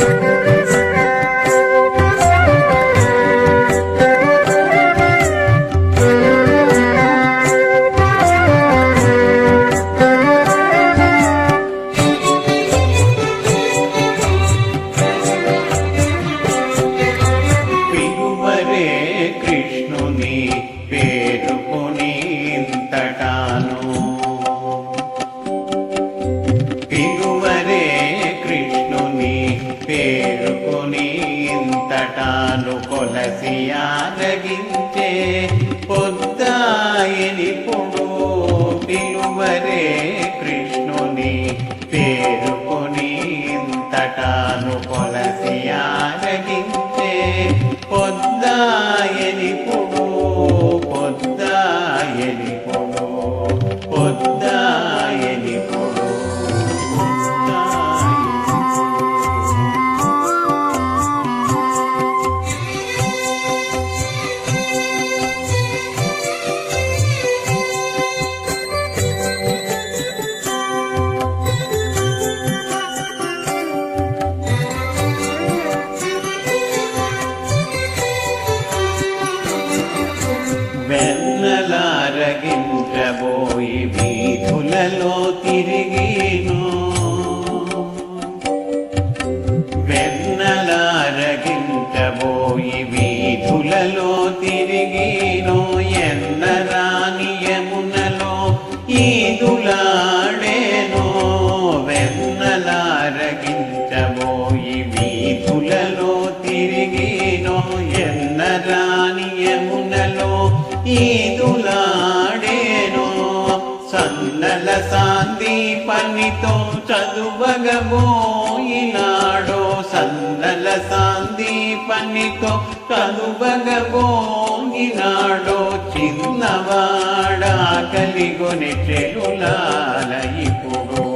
పిలువరే వరే కృష్ణుని పేరుకొని ఇంతటాను కొలసి ఆరగించే పొద్దాయని పొడు పొద్దాయని సన్నల సాందీపనితో చదువగబోయినాడో సన్నల సాందీపనితో చదువగబోయినాడో చిన్నవాడా కలిగొని చెలులాలయిపుడు ఇప్పుడు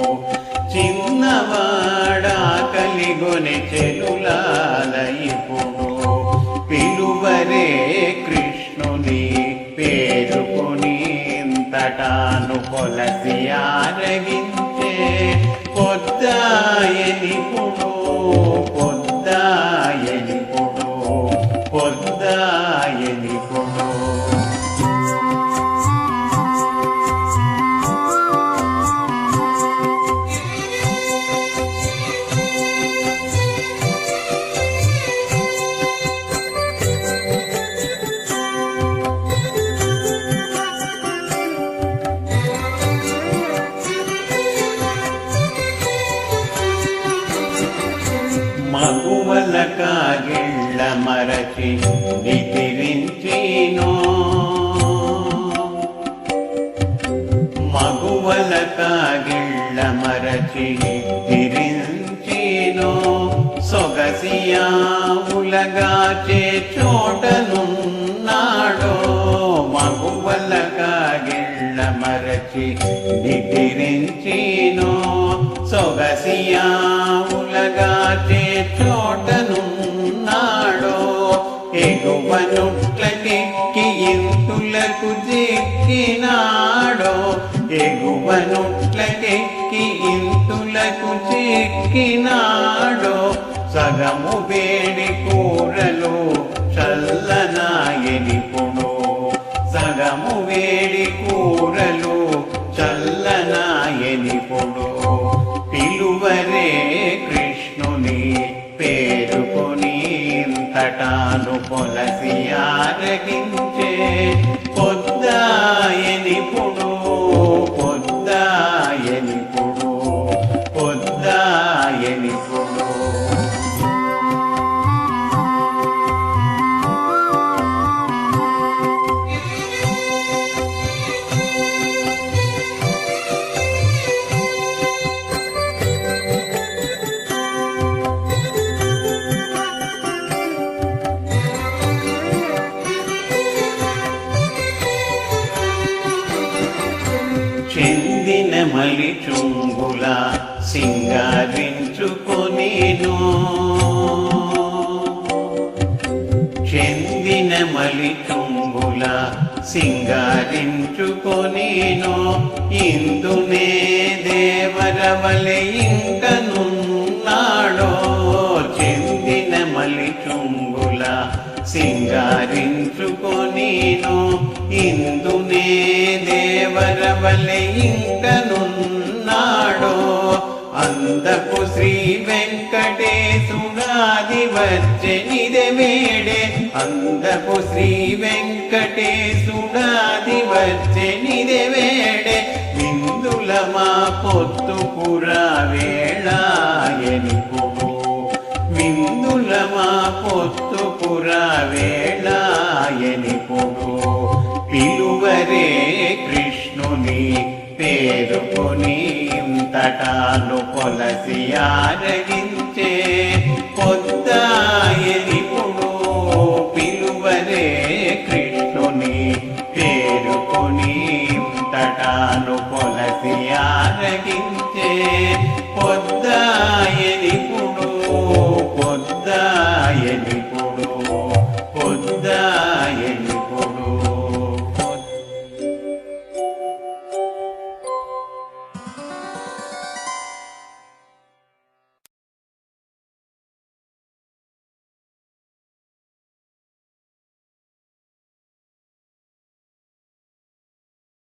చిన్నవాడా కలిగొని చెలులాలయిపుడు పిలువరే కృష్ణుని పేరుకొని ఇంతటాను ఆరగించే పొద్దాయని పుడు మరచి నితిరించినో సొగసియావులగాచే చోటనున్నాడో మగువల కాగిళ్ళ మరచి నితిరించినో సొగసియావులగాచే చోటనున్నాడో ఎగువనుట్లకి ఇంతులకు చిక్కినాడో ఎగువనుట్లకెక్కి ఇంతులకు చెక్కినాడో. సగము వేడి కూరలు చల్లనాయనిపుడు సగము వేడి కూరలు చల్లనాయనిపుడు పిలువరే కృష్ణుని పేరుకొని ఇంతటాను పొలసి ఆరగించే పొద్దాయనిపుడు మలి చుంగుల సింగారించుకొనేను. చెందిన మలి చుంగుల సింగారించుకొనేను. ఇందునే దేవరవలె ఇంకనున్నాడో. చెందిన మలి చుంగుల సింగారించుకొనేను. ఇందునే దేవరవలె అందపు శ్రీ వెంకటేశుడాది వచ్చెనిదే వేడే అందపు శ్రీ వెంకటేశుడాది వచ్చెనిదే వేడే విందుల మా పొత్తుపురా వేళాయనిపుడు విందుల మా పొత్తుపురా వేళాయనిపుడు పిలువరే కృష్ణుని చేరుకొనింతటాను కొలసి ఆరగించే పొద్దా